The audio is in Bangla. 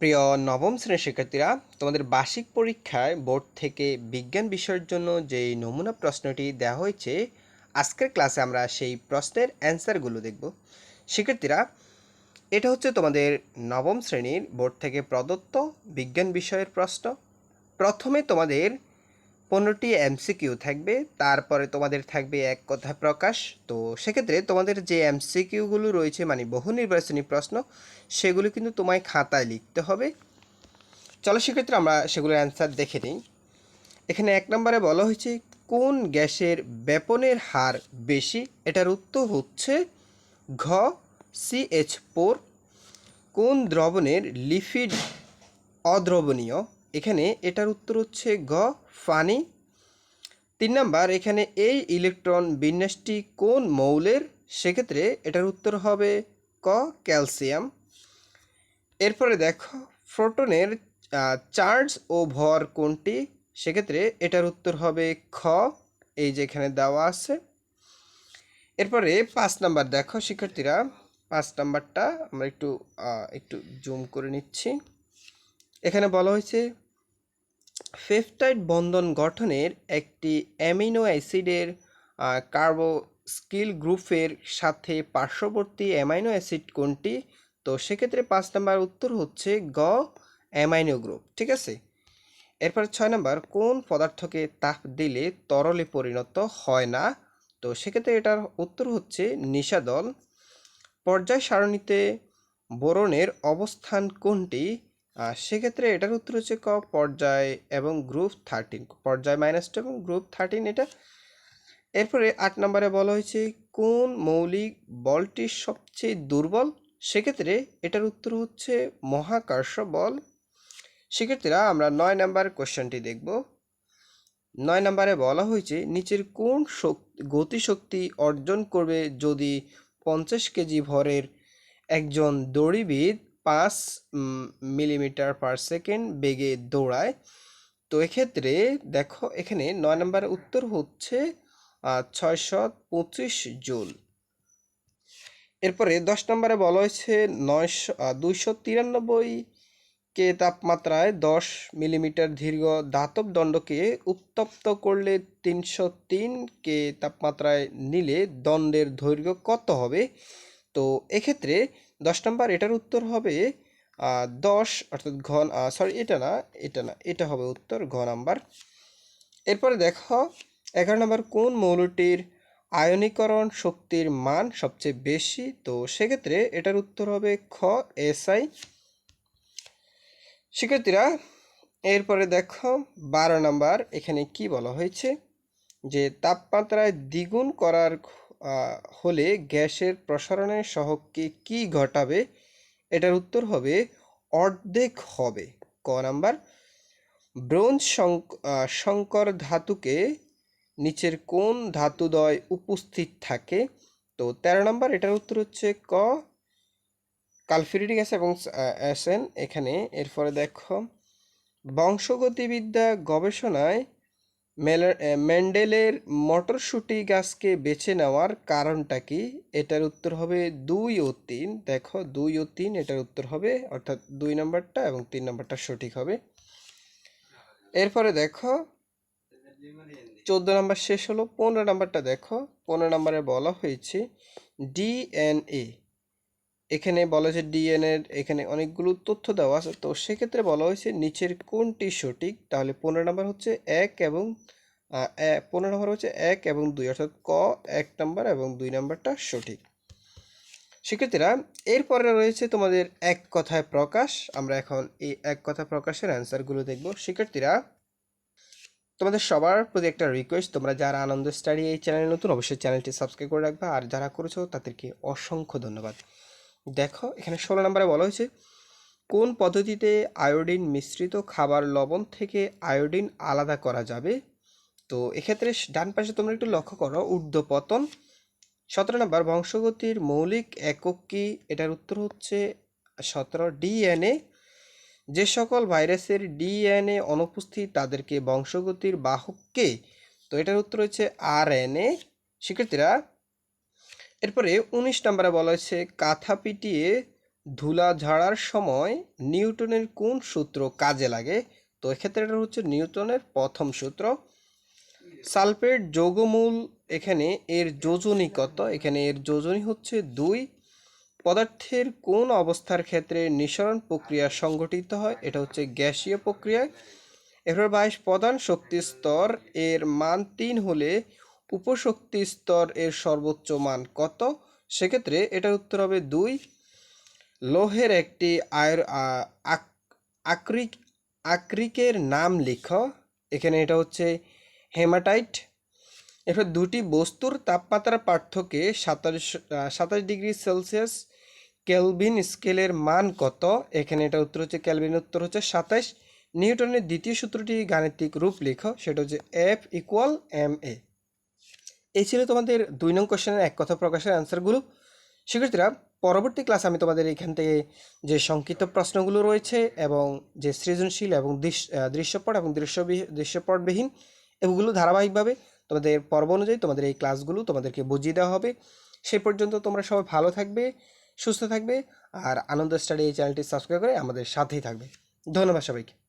প্রিয় নবম শ্রেণির শিক্ষার্থীরা, তোমাদের বার্ষিক পরীক্ষায় বোর্ড থেকে বিজ্ঞান বিষয়ের জন্য যে নমুনা প্রশ্নটি দেওয়া হয়েছে, আজকের ক্লাসে আমরা সেই প্রশ্নের অ্যান্সারগুলো দেখব। শিক্ষার্থীরা, এটা হচ্ছে তোমাদের নবম শ্রেণির বোর্ড থেকে প্রদত্ত বিজ্ঞান বিষয়ের প্রশ্ন। প্রথমে তোমাদের পনেরোটি এমসিকিউ থাকবে, তারপরে তোমাদের থাকবে এক কথা প্রকাশ। তো সেক্ষেত্রে তোমাদের যে এমসিকিউগুলো রয়েছে মানে বহু নির্বাচনী প্রশ্ন, সেগুলো কিন্তু তোমায় খাতায় লিখতে হবে। চলো সেক্ষেত্রে আমরা সেগুলোর অ্যান্সার দেখে নিই। এখানে এক নম্বরে বলা হয়েছে, কোন গ্যাসের ব্যাপনের হার বেশি? এটার উত্তর হচ্ছে ঘ সিএইচ ফোর কোন দ্রবণের লিফিড অদ্রবণীয়? এখানে এটার উত্তর হচ্ছে গ, ফানি। তিন নাম্বার, এখানে এই ইলেকট্রন বিন্যাসটি কোন মৌলের? সেক্ষেত্রে এটার উত্তর হবে ক, ক্যালসিয়াম। এরপরে দেখো, প্রোটনের চার্জ ও ভর কোনটি? সেক্ষেত্রে এটার উত্তর হবে খ, এই যে এখানে দেওয়া আছে। এরপরে পাঁচ নাম্বার, দেখো শিক্ষার্থীরা, পাঁচ নাম্বারটা আমরা একটু একটু জুম করে নিচ্ছি। এখানে বলা হয়েছে, পেপটাইড বন্ধন গঠনের একটি অ্যামিনো অ্যাসিডের কার্বোস্কিল গ্রুপের সাথে পার্শ্ববর্তী অ্যামাইনো অ্যাসিড কোনটি? তো সেক্ষেত্রে পাঁচ নাম্বার উত্তর হচ্ছে গ, অ্যামাইনো গ্রুপ, ঠিক আছে? এরপর ছয় নাম্বার, কোন পদার্থকে তাপ দিলে তরলে পরিণত হয় না? তো সেক্ষেত্রে এটার উত্তর হচ্ছে নিষাদল পর্যায় সারণীতে বোরনের অবস্থান কোনটি? সেক্ষেত্রে এটার উত্তর হচ্ছে ক, পর্যায় এবং গ্রুপ থার্টিন পর্যায় মাইনাস টু এবং গ্রুপ থার্টিন এটা। এরপরে আট নম্বরে বলা হয়েছে কোন মৌলিক বলটি সবচেয়ে দুর্বল? সেক্ষেত্রে এটার উত্তর হচ্ছে মহাকর্ষ বল। শিক্ষার্থীরা আমরা নয় নাম্বার কোশ্চেনটি দেখব। নয় নম্বরে বলা হয়েছে নিচের কোন শক্তি, গতিশক্তি অর্জন করবে যদি পঞ্চাশ কেজি ভরের একজন দৌড়িবিদ পাঁচ মিলিমিটার পার সেকেন্ড বেগে দৌড়ায়। তো এক্ষেত্রে দেখো এখানে নয় নম্বরের উত্তর হচ্ছে ছয়শো পঁচিশ জুল। এরপরে দশ নম্বরে বলা হয়েছে নয়শো দুইশো তিরানব্বই কে তাপমাত্রায় দশ মিলিমিটার দীর্ঘ ধাতব দণ্ডকে উত্তপ্ত করলে তিনশো তিন কে তাপমাত্রায় নিলে দণ্ডের দৈর্ঘ্য কত হবে? তো এক্ষেত্রে দশ নম্বর, এটার উত্তর হবে দশ, অর্থাৎ ঘন সরি এটা না এটা না, এটা হবে উত্তর, ঘ নাম্বার। এরপরে দেখো, এগারো নম্বর, কোন মৌলটির আয়নীকরণ শক্তির মান সবচেয়ে বেশি? তো সেক্ষেত্রে এটার উত্তর হবে খ এসআই শিক্ষার্থীরা, এরপরে দেখো, বারো নাম্বার, এখানে কি বলা হয়েছে? যে তাপমাত্রায় দ্বিগুণ করার হলে গ্যাসের প্রসারণের সহগকে কি ঘটাবে? এটার উত্তর হবে অর্ধেক হবে। ক নাম্বার, ব্রোঞ্জ সংকর ধাতুকে নিচের কোন ধাতুদয় উপস্থিত থাকে? তো তেরো নম্বর, এটার উত্তর হচ্ছে ক, কালফিউরিক অ্যাসিড এবং অ্যাসেন। এখানে এরপরে দেখো, বংশগতিবিদ্যা গবেষণায় মেন্ডেলের মটরশুঁটি গাছকে বেছে নেওয়ার কারণটা কি? এটার উত্তর হবে দুই ও তিন। দেখো, দুই ও তিন, এটার উত্তর হবে, অর্থাৎ দুই নম্বরটা এবং তিন নম্বরটা সঠিক হবে। এরপরে দেখো, চোদ্দ নম্বর শেষ হলো, পনেরো নম্বরটা দেখো, পনেরো নম্বরে বলা হয়েছে ডিএনএ। এখানে বলা হয়েছে ডিএনএ এখানে অনেকগুলো তথ্য দেওয়া আছে। তো সেক্ষেত্রে বলা হয়েছে নিচের কোনটি সঠিক তাহলে পনেরো নম্বর হচ্ছে এক এবং পনেরো নম্বর হচ্ছে এক এবং দুই। অর্থাৎ ক এক নম্বর এবং দুই নম্বরটা সঠিক। শিক্ষার্থীরা, এরপরে রয়েছে তোমাদের এক কথায় প্রকাশ। আমরা এখন এই এক কথা প্রকাশের অ্যান্সারগুলো দেখব। শিক্ষার্থীরা, তোমাদের সবার প্রতি একটা রিকোয়েস্ট তোমরা যারা আনন্দ স্টাডি এই চ্যানেলে নতুন, অবশ্যই চ্যানেলটি সাবস্ক্রাইব করে রাখবে। আর যারা করেছ তাদেরকে অসংখ্য ধন্যবাদ। দেখো, এখানে ষোলো নম্বরে বলা হয়েছে, কোন পদ্ধতিতে আয়োডিন মিশ্রিত খাবার লবণ থেকে আয়োডিন আলাদা করা যাবে? তো এক্ষেত্রে ডান পাশে তোমরা একটু লক্ষ্য করো, ঊর্ধ্বপতন, সতেরো নম্বর, বংশগতির মৌলিক একক কি? এটার উত্তর হচ্ছে সতেরো ডিএনএ। যে সকল ভাইরাসের ডিএনএ অনুপস্থিত তাদেরকে বংশগতির বাহককে তো এটার উত্তর হচ্ছে আর এন এ শিক্ষার্থীরা এরপরে উনিশ নম্বরে বলা হয়েছে, কাঁথা পিটিয়ে ধুলা ঝাড়ার সময় নিউটনের কোন সূত্র কাজে লাগে? তো এক্ষেত্রে এটা হচ্ছে নিউটনের প্রথম সূত্র। সালফেট যৌগমূল এখানে এর যোজনী কত এখানে এর যোজনী হচ্ছে দুই। পদার্থের কোন অবস্থার ক্ষেত্রে নিঃসরণ প্রক্রিয়া সংঘটিত হয়? এটা হচ্ছে গ্যাসীয় প্রক্রিয়ায় এরপর বাইশ, প্রধান শক্তি স্তর এর মান তিন হলে উপশক্তি স্তর এর সর্বোচ্চ মান কত? সেক্ষেত্রে এটার উত্তর হবে দুই। লোহের একটি আয়র আকরিক, আকরিকের নাম লিখো। এখানে এটা হচ্ছে হেমাটাইট। এরপর দুটি বস্তুর তাপমাত্রার পার্থক্যে সাতাশ সাতাশ ডিগ্রি সেলসিয়াস কেলভিন স্কেলের মান কত? এখানে এটা উত্তর হচ্ছে ক্যালভিন উত্তর হচ্ছে সাতাশ। নিউটনের দ্বিতীয় সূত্রটি গাণিতিক রূপ লেখো, সেটা হচ্ছে এফ ইকুয়াল এম এ এই ছিল তোমাদের দুই নং কোশ্চেনের এক কথা প্রকাশের অ্যান্সারগুলো শিক্ষার্থীরা, পরবর্তী ক্লাস আমি তোমাদের এখান থেকে যে সংক্ষিপ্ত প্রশ্নগুলো রয়েছে এবং যে সৃজনশীল এবং দৃশ- দৃশ্যপট এবং দৃশ্য দৃশ্যপটবিহীন, এগুলো ধারাবাহিকভাবে তোমাদের পর্ব অনুযায়ী তোমাদের এই ক্লাসগুলো তোমাদেরকে বুঝিয়ে দেওয়া হবে। সেই পর্যন্ত তোমরা সবাই ভালো থাকবে, সুস্থ থাকবে, আর আনন্দ স্টাডি এই চ্যানেলটি সাবস্ক্রাইব করে আমাদের সাথেই থাকবে। ধন্যবাদ সবাইকে।